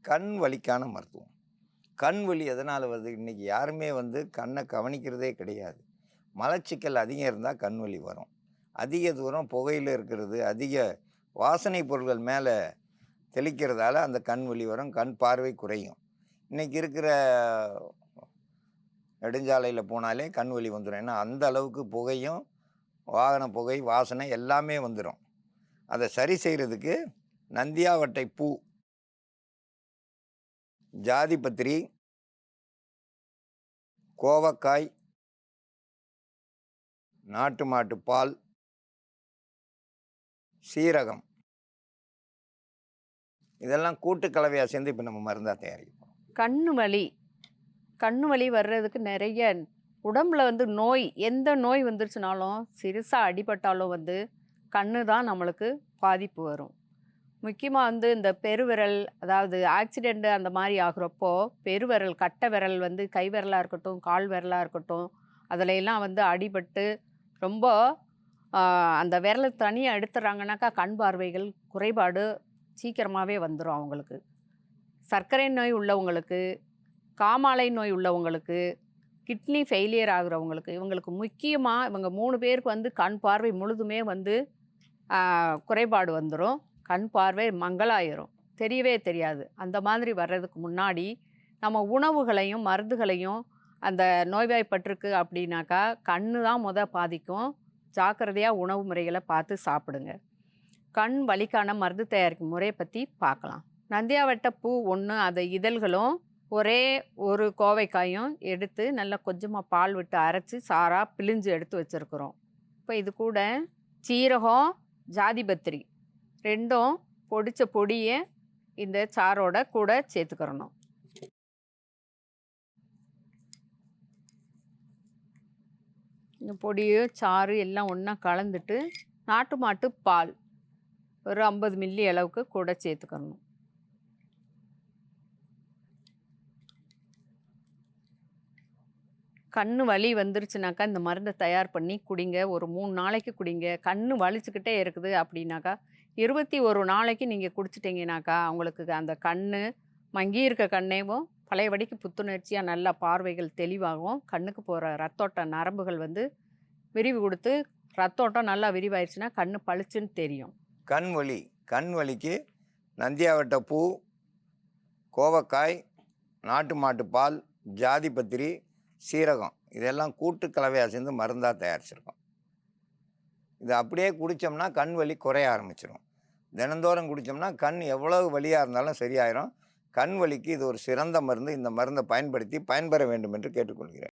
கண் வலிக்கான மருத்துவம். கண் வலி எதனால் வருது? இன்றைக்கி யாருமே வந்து கண்ணை கவனிக்கிறதே கிடையாது. மலச்சிக்கல் அதிகம் இருந்தால் கண் வலி வரும். அதிக தூரம் புகையில் இருக்கிறது அதிக வாசனை பொருட்கள் மேலே தெளிக்கிறதால அந்த கண் வலி வரும் கண் பார்வை குறையும். இன்றைக்கி இருக்கிற நெடுஞ்சாலையில் போனாலே கண் வலி வந்துடும் ஏன்னா அந்த அளவுக்கு புகையும் வாகன புகை வாசனை எல்லாமே வந்துடும் அதை சரி செய்கிறதுக்கு நந்தியாவட்டை பூ ஜாதிபத்திரி கோவக்காய் நாட்டு மாட்டு பால் சீரகம். இதெல்லாம் கூட்டு கலவையாக சேர்ந்து இப்போ நம்ம மருந்தாக தயாரிப்போம் கண்ணு வலி. கண்ணு வலி வர்றதுக்கு நிறைய உடம்புல வந்து நோய் எந்த நோய் வந்துருச்சுனாலும் சிறுசாக அடிபட்டாலும் வந்து கண்ணு தான் நம்மளுக்கு பாதிப்பு வரும். முக்கியமாக வந்து இந்த பெருவிரல் அதாவது ஆக்சிடெண்ட்டு அந்த மாதிரி ஆகுறப்போ பெருவிரல் கட்டை விரல் வந்து கை விரலாக இருக்கட்டும் கால் விரலாக இருக்கட்டும் அதுல எல்லாம் வந்து அடிபட்டு ரொம்ப அந்த விரலை தனியாக எடுத்துறாங்கனாக்கா கண் பார்வைகள் குறைபாடு சீக்கிரமாகவே வந்துடும் அவங்களுக்கு. சர்க்கரை நோய் உள்ளவங்களுக்கு காமாலை நோய் உள்ளவங்களுக்கு கிட்னி ஃபெயிலியர் ஆகுறவங்களுக்கு இவங்களுக்கு முக்கியமாக இவங்க மூணு பேருக்கு வந்து கண் பார்வை முழுதுமே வந்து குறைபாடு வந்துடும் கண் பார்வை மங்களாயிரும் தெரியவே தெரியாது. அந்த மாதிரி வர்றதுக்கு முன்னாடி நம்ம உணவுகளையும் மருந்துகளையும் அந்த நோய்வாய்ப்பட்டிருக்கு அப்படின்னாக்கா கண்ணு தான் முத பாதிக்கும். ஜாக்கிரதையாக உணவு முறைகளை பார்த்து சாப்பிடுங்க. கண் வலிக்கான மருந்து தயாரிக்கும் முறையை பற்றி பார்க்கலாம். நந்தியாவட்ட பூ ஒன்று அதை இதழ்களும் ஒரே ஒரு கோவைக்காயும் எடுத்து நல்லா கொஞ்சமாக பால் விட்டு அரைச்சி சாராக பிழிஞ்சு எடுத்து வச்சுருக்குறோம். இப்போ இது கூட சீரகம் ஜாதிபத்திரி ரெண்டும் பொடிச்ச பொடியை இந்த சாரோட கூட சேர்த்துக்கிறணும். இந்த பொடியு சாறு எல்லாம் ஒன்றா கலந்துட்டு நாட்டு மாட்டு பால் ஒரு ஐம்பது மில்லி அளவுக்கு கூட சேர்த்துக்கணும் கண்ணு வலி வந்துருச்சுனாக்கா இந்த மருந்தை தயார் பண்ணி குடிங்க. ஒரு மூணு நாளைக்கு குடிங்க. கண்ணு வலிச்சுக்கிட்டே இருக்குது அப்படின்னாக்கா இருபத்தி ஒரு நாளைக்கு நீங்கள் குடிச்சிட்டிங்கனாக்கா அவங்களுக்கு அந்த கண்ணு மங்கி இருக்க கண்ணேவும் பழையபடிக்கு புத்துணர்ச்சியாக நல்ல பார்வைகள் தெளிவாகும். கண்ணுக்கு போகிற ரத்தோட்ட நரம்புகள் வந்து விரிவு கொடுத்து ரத்தோட்டம் நல்லா விரிவாயிருச்சுன்னா கண் பளிச்சுன்னு தெரியும். கண் வலி கண் வலிக்கு நந்தியாவட்ட பூ கோவக்காய் நாட்டு மாட்டு பால் ஜாதிபத்திரி சீரகம். இதெல்லாம் கூட்டு கலவையாக சேர்ந்து மருந்தாக தயாரிச்சிருக்கோம். இது அப்படியே குடித்தோம்னா கண் வலி குறைய ஆரம்பிச்சிடும் தினந்தோறும் குடித்தோம்னா கண் எவ்வளவு வலியாக இருந்தாலும் சரியாயிரும். கண் வலிக்கு இது ஒரு சிறந்த மருந்து. இந்த மருந்தை பயன்படுத்தி பயன்பெற வேண்டும் என்று கேட்டுக்கொள்கிறேன்.